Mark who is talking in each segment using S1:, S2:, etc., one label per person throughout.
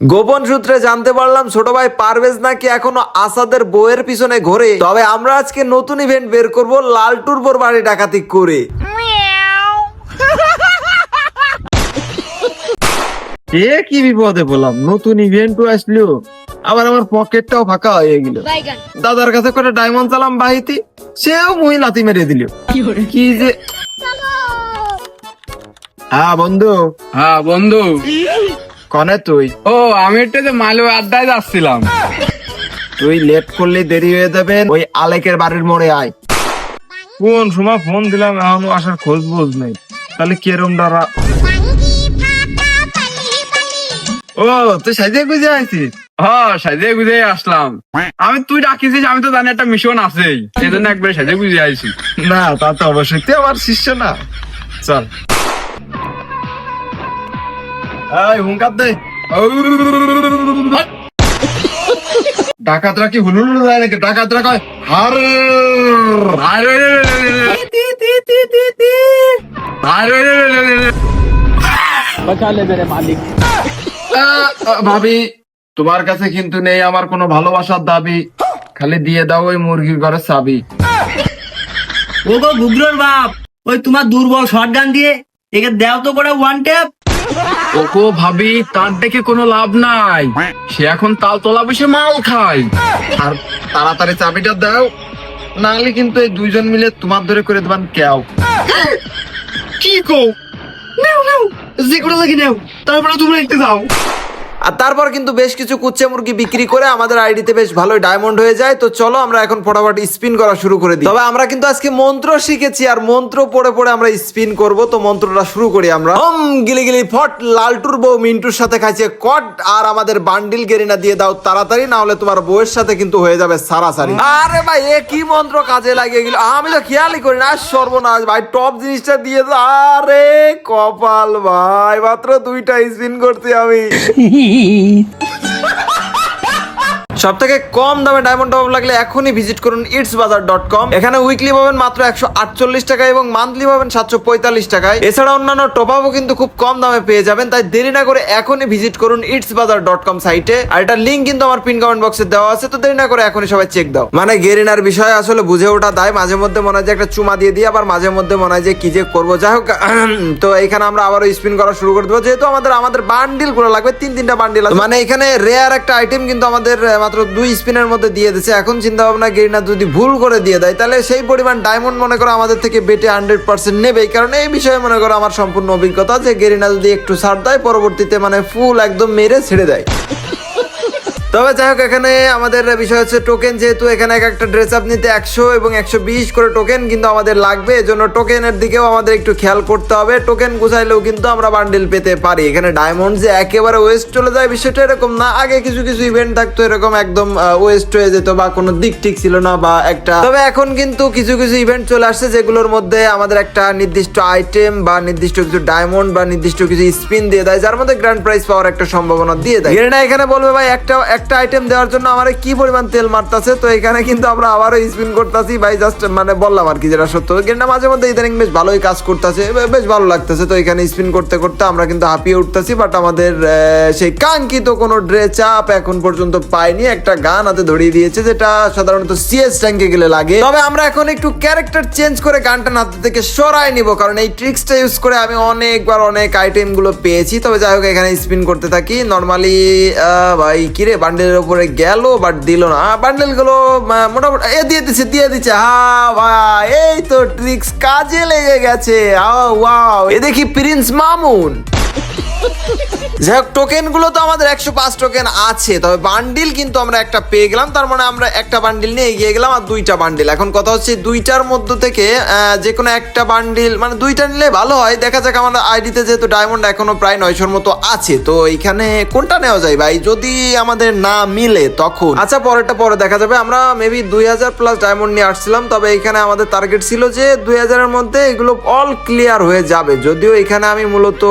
S1: গোপন সূত্রে জানতে পারলাম ছোট ভাই পারভেজ নাকি এখনও আসাদের বইয়ের পিছনে ঘোরে। তবে আমরা আজকে নতুন ইভেন্ট বের করব লাল টুরবোর বাড়ি ডাকাতি করে।
S2: এ কি বিপদে বললাম নতুন ইভেন্টও আসলো। আবার আমার পকেটটাও ফাঁকা হয়ে গেল। দাদার কাছে করে ডায়মন্ড চালাম বাহিতি সেও মুই লাতি মেরে দিল। কি যে হ্যাঁ বন্ধু।
S3: হ্যাঁ বন্ধু।
S2: কনে তুই?
S3: ও আমি একটু যে মালু আড্ডায় যাচ্ছিলাম।
S2: তুই লেট করলে দেরি হয়ে যাবে ওই আলেকের বাড়ির মোড়ে আয়। কোন সময় ফোন দিলাম এখনও আসার খোঁজ বোঝ নেই। তাহলে কিরম ডারা ও তুই সাইজে গুজে আইছিস?
S3: হ্যাঁ সাজে গুজে আসলাম। আমি তুই ডাকিছিস আমি তো জানি একটা মিশন আছেই। জন্য একবার সাজে গুজে আইছি।
S2: না তা তো অবশ্যই। তুই আমার শিষ্য না। চল। হুঙ্কার দে। ডাকাতরা কি হুলুল যায় নাকি? ডাকাতরা কয় হার আহ, ভাবি তোমার কাছে কিন্তু নেই আমার কোনো ভালোবাসার দাবি। খালি দিয়ে দাও ওই মুরগির ঘরের চাবি।
S4: ওগো গুগলোর বাপ ওই তোমার দুর্বল শর্ট গান দিয়ে একে দেও তো করে ওয়ান ট্যাপ
S3: ওকো ভাবি, তার দেখে কোনো লাভ নাই। সে এখন তাল তালতলা বসে মাল খায়।
S2: আর তাড়াতাড়ি চাবিটা দাও, নাহলে কিন্তু এই দুইজন মিলে তোমার ধরে করে দেবান কেউ।
S4: কি কো নেও নেও, যে করে লাগে নেও, তারপরে তোমরা একটু যাও।
S1: আর তারপর কিন্তু বেশ কিছু কুচ্চে মুরগি বিক্রি করে আমাদের আইডিতে বেশ ভালোই ডায়মন্ড হয়ে যায়। তো চলো আমরা এখন ফটাফট স্পিন করা শুরু করে দিই। তবে আমরা কিন্তু আজকে মন্ত্র শিখেছি আর মন্ত্র পড়ে পড়ে আমরা স্পিন করব। তো মন্ত্রটা শুরু করি আমরা। হম গিলি গিলি ফট, লালটুর বউ মিন্টুর সাথে খাইছে কট আর আমাদের বান্ডিল গেরিনা দিয়ে দাও তাড়াতাড়ি না হলে তোমার বউয়ের সাথে কিন্তু হয়ে যাবে সারাসারি। আরে ভাই, এ কি মন্ত্র কাজে লাগিয়ে গেল? আমি তো খেয়ালই করি না সর্বনাশ ভাই টপ জিনিসটা দিয়ে আরে কপাল ভাই, মাত্র দুইটা স্পিন করছি আমি। teeth. সব থেকে কম দামে ডায়মন্ড টপ লাগলে এখনই ভিজিট করুন ইটস বাজার ডট কম এখানে উইকলি পাবেন মাত্র একশো আটচল্লিশ টাকায় এবং মান্থলি পাবেন সাতশো পঁয়তাল্লিশ টাকায়। এছাড়া অন্যান্য টপ আপও কিন্তু খুব কম দামে পেয়ে যাবেন, তাই দেরি না করে এখনই ভিজিট করুন ইটস বাজার ডট কম সাইটে আর এটা লিঙ্ক কিন্তু আমার পিন কমেন্ট বক্সে দেওয়া আছে, তো দেরি না করে এখনই সবাই চেক দাও। মানে গেরিনার বিষয়ে আসলে বুঝে ওঠা দায়, মাঝে মধ্যে মনে হয় যে একটা চুমা দিয়ে দিই, আবার মাঝে মধ্যে মনে হয় যে কি যে করব। যাই হোক তো এখানে আমরা আবারও স্পিন করা শুরু করে দেবো, যেহেতু আমাদের আমাদের বান্ডিলগুলো লাগবে, তিন তিনটা বান্ডিল মানে এখানে রেয়ার একটা আইটেম কিন্তু আমাদের মাত্র দুই স্পিনের মধ্যে দিয়ে দিচ্ছে এখন চিন্তা ভাবনা গেরিনা যদি ভুল করে দিয়ে দেয়, তাহলে সেই পরিমাণ ডায়মন্ড মনে করো আমাদের থেকে বেটে হান্ড্রেড পার্সেন্ট নেবে। কারণ এই বিষয়ে মনে করো আমার সম্পূর্ণ অভিজ্ঞতা যে গেরিনা যদি একটু ছাড় দেয়, পরবর্তীতে মানে ফুল একদম মেরে ছেড়ে দেয়। তবে যাই হোক, এখানে আমাদের বিষয় হচ্ছে টোকেন যেহেতু এখানে এক একটা ড্রেস আপ নিতে একশো এবং একশো বিশ করে টোকেন কিন্তু আমাদের লাগবে, এজন্য টোকেনের দিকেও আমাদের একটু খেয়াল করতে হবে। টোকেন গুছাইলেও কিন্তু আমরা বান্ডেল পেতে পারি। এখানে ডায়মন্ড যে একেবারে ওয়েস্ট চলে যায়, বিষয়টা এরকম না। আগে কিছু কিছু ইভেন্ট থাকতো এরকম একদম ওয়েস্ট হয়ে যেত বা কোনো দিক ঠিক ছিল না বা একটা। তবে এখন কিন্তু কিছু কিছু ইভেন্ট চলে আসছে, যেগুলোর মধ্যে আমাদের একটা নির্দিষ্ট আইটেম বা নির্দিষ্ট কিছু ডায়মন্ড বা নির্দিষ্ট কিছু স্পিন দিয়ে দেয়, যার মধ্যে গ্র্যান্ড প্রাইজ পাওয়ার একটা সম্ভাবনা দিয়ে দেয়। এখানে বলবে ভাই, একটা একটা আইটেম দেওয়ার জন্য আমার কি পরিমাণ তেল মারতেছে? তো এখানে কিন্তু আমরা আবারও স্পিন করতেছি। ভাই জাস্ট মানে বললাম আর কি যেটা সত্য। গেরিনা মাঝে মধ্যে ইদানিং বেশ ভালোই কাজ করতেছে। বেশ ভালো লাগতেছে। তো এখানে স্পিন করতে করতে আমরা কিন্তু হাঁপিয়ে উঠতেছি। বাট আমাদের সেই কাঙ্ক্ষিত কোনো ড্রেস আপ এখন পর্যন্ত পাইনি। একটা গান হাতে ধরিয়ে দিয়েছে, যেটা সাধারণত সিএস ট্যাঙ্কে গেলে লাগে। তবে আমরা এখন একটু ক্যারেক্টার চেঞ্জ করে গানটা হাতে থেকে সরাই নিব। কারণ এই ট্রিক্সটা ইউজ করে আমি অনেকবার অনেক আইটেমগুলো পেয়েছি। তবে যাই হোক, এখানে স্পিন করতে থাকি। নর্মালি ভাই, কিরে বান্ডেলের উপরে গেল বাট দিল না। বান্ডেলগুলো মোটামুটি, এ, দিয়ে দিচ্ছে দিয়ে দিচ্ছে হা ভাই, এই তো ট্রিক্স কাজে লেগে গেছে। ওয়াও এ দেখি প্রিন্স মামুন যাই হোক টোকেনগুলো তো আমাদের একশো পাঁচ টোকেন আছে, তবে বান্ডিল কিন্তু আমরা একটা পেয়ে গেলাম, তার মানে আমরা একটা বান্ডিল নিয়ে এগিয়ে গেলাম আর দুইটা বান্ডিল এখন কথা হচ্ছে দুইটার মধ্য থেকে যে কোনো একটা বান্ডিল মানে দুইটা নিলে ভালো হয়, দেখা যাক আমার আইডিতে যেহেতু ডায়মন্ড এখনও প্রায় নয়শোর মতো আছে, তো এখানে কোনটা নেওয়া যায় ভাই? যদি আমাদের না মিলে তখন। আচ্ছা পরেরটা পরে দেখা যাবে, আমরা মেবি দুই হাজার প্লাস ডায়মন্ড নিয়ে আসছিলাম, তবে এখানে আমাদের টার্গেট ছিল যে দুই হাজারের মধ্যে এগুলো অল ক্লিয়ার হয়ে যাবে। যদিও এখানে আমি মূলত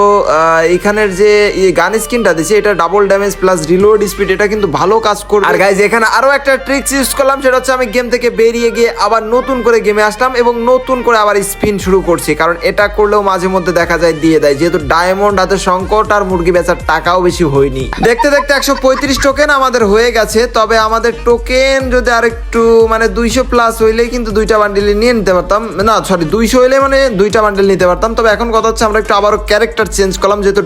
S1: এখানের যে যে গান স্কিনটা দিছে, এটা double damage plus reload speed এটা কিন্তু ভালো কাজ করবে। আর গাইজ এখানে আরও একটা ট্রিক্স ইউজ করলাম, সেটা হচ্ছে আমি গেম থেকে বেরিয়ে গিয়ে আবার নতুন করে গেমে আসলাম এবং নতুন করে আবার স্পিন শুরু করছি, কারণ এটা করলেও মাঝে মধ্যে দেখা যায় দিয়ে দেয়। যেহেতু ডায়মন্ড হাতে সংকট আর মুরগি বেচার টাকাও বেশি হয়নি। দেখতে দেখতে একশো পঁয়ত্রিশ টোকেন আমাদের হয়ে গেছে, তবে আমাদের টোকেন যদি আরেকটু মানে দুইশো প্লাস হইলেই কিন্তু দুইটা বান্ডিল নিয়ে নিতে পারতাম। না সরি দুইশো হইলে মানে দুইটা বান্ডিল নিতে পারতাম। তবে এখন কথা হচ্ছে আমরা একটু আবারও ক্যারেক্টার চেঞ্জ করলাম, যেহেতু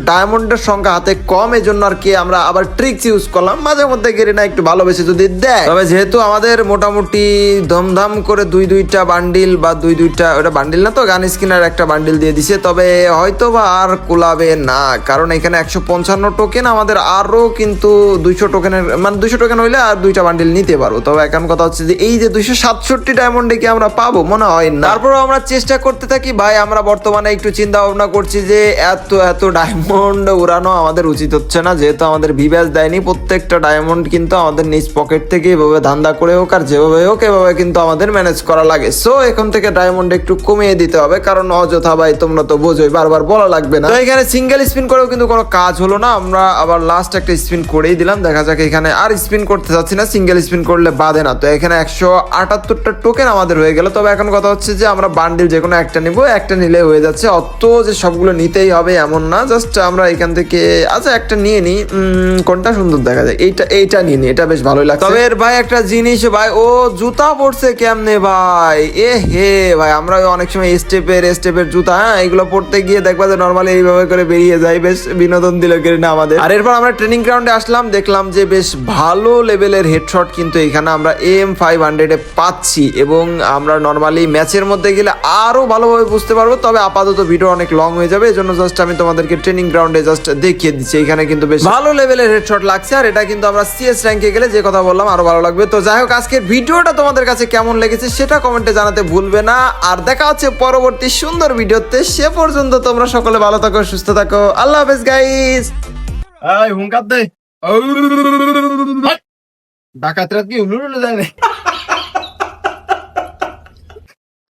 S1: ডায়মন্ডের সংখ্যা হাতে কম এই জন্য আর কি আমরা আবার ট্রিক্স ইউজ করলাম। মাঝে মধ্যে গেরিনা একটু ভালোবেসে যদি দেয়। তবে যেহেতু আমাদের মোটামুটি ধমধাম করে দুই দুইটা বান্ডিল বা দুই দুইটা, ওটা বান্ডিল না তো, গান স্কিনার একটা বান্ডিল দিয়ে দিছে, তবে হয়তো বা আর কুলাবে না। কারণ এখানে একশো পঞ্চান্ন টোকেন আমাদের আরও কিন্তু দুইশো টোকেনের মানে দুইশো টোকেন হইলে আর দুইটা বান্ডিল নিতে পারব তবে এখন কথা হচ্ছে যে এই যে দুইশো সাতষট্টি ডায়মন্ডে কি আমরা পাবো? মনে হয় না। তারপরেও আমরা চেষ্টা করতে থাকি। ভাই, আমরা বর্তমানে একটু চিন্তা ভাবনা করছি যে এত এত ডায়মন্ড উড়ানো আমাদের উচিত হচ্ছে না, যেহেতু আমাদের ভিভ্যাস দেয়নি, প্রত্যেকটা ডায়মন্ড কিন্তু আমাদের নিজ পকেট থেকে এভাবে ধান্দা করে হোক আর যেভাবে হোক, এভাবে কিন্তু আমাদের ম্যানেজ করা লাগে। সো এখন থেকে ডায়মন্ড একটু কমিয়ে দিতে হবে, কারণ অযথা ভাই, তোমরা তো বোঝোই, বারবার বলা লাগবে না। তো এখানে সিঙ্গেল স্পিন করেও কিন্তু কোনো কাজ হলো না, আমরা আবার লাস্ট একটা স্পিন করেই দিলাম, দেখা যাক এখানে আর স্পিন করতে চাচ্ছি না সিঙ্গেল স্পিন করলে বাদে না। তো এখানে একশো আটাত্তরটা টোকেন আমাদের হয়ে গেল, তবে এখন কথা হচ্ছে যে আমরা বান্ডিল যে কোনো একটা নিব, একটা নিলে হয়ে যাচ্ছে। অত যে সবগুলো নিতেই হবে এমন না জাস্ট আমরা এখান থেকে আচ্ছা একটা নিয়ে উম, কোনটা সুন্দর দেখা যায়? এইটা এইটা নিয়ে নি এটা বেশ ভালোই লাগছে। তবে এর ভাই একটা জিনিস ভাই ও জুতা পরছে কেমনে ভাই? এ হে ভাই আমরা অনেক সময় স্টেপের স্টেপের জুতা হ্যাঁ এগুলো পড়তে গিয়ে দেখবা যে নর্মালি এইভাবে করে বেরিয়ে যায়। বেশ বিনোদন দিল কেন না আমাদের। আর এরপর আমরা ট্রেনিং গ্রাউন্ডে আসলাম দেখলাম যে বেশ ভালো লেভেলের হেডশট কিন্তু এখানে আমরা এম ফাইভ হান্ড্রেডে পাচ্ছি এবং আমরা নর্মালি ম্যাচের মধ্যে গেলে আরও ভালোভাবে বুঝতে পারব তবে আপাতত ভিডিও অনেক লং হয়ে যাবে এজন্য জাস্ট আমি তোমাদেরকে ট্রেনিং গ্রাউন্ডে জাস্ট দেখিয়ে দিচ্ছি। এখানে কিন্তু বেশ ভালো লেভেলের হেডশট লাগছে, আর এটা কিন্তু আমরা সিএস র্যাঙ্কে গেলে যে কথা বললাম, আরও ভালো লাগবে। তো যাই হোক, আজকের ভিডিওটা তোমাদের কাছে কেমন লেগেছে সেটা কমেন্টে জানাতে ভুলবে না। আর দেখা হচ্ছে পরবর্তী সুন্দর ভিডিওতে, সে পর্যন্ত তোমরা সকলে ভালো থাকো, সুস্থ থাকো। আল্লাহ হাফেজ গাইস
S2: হুঙ্কার দে। ডাকাতরা কি উলুলু দেয় না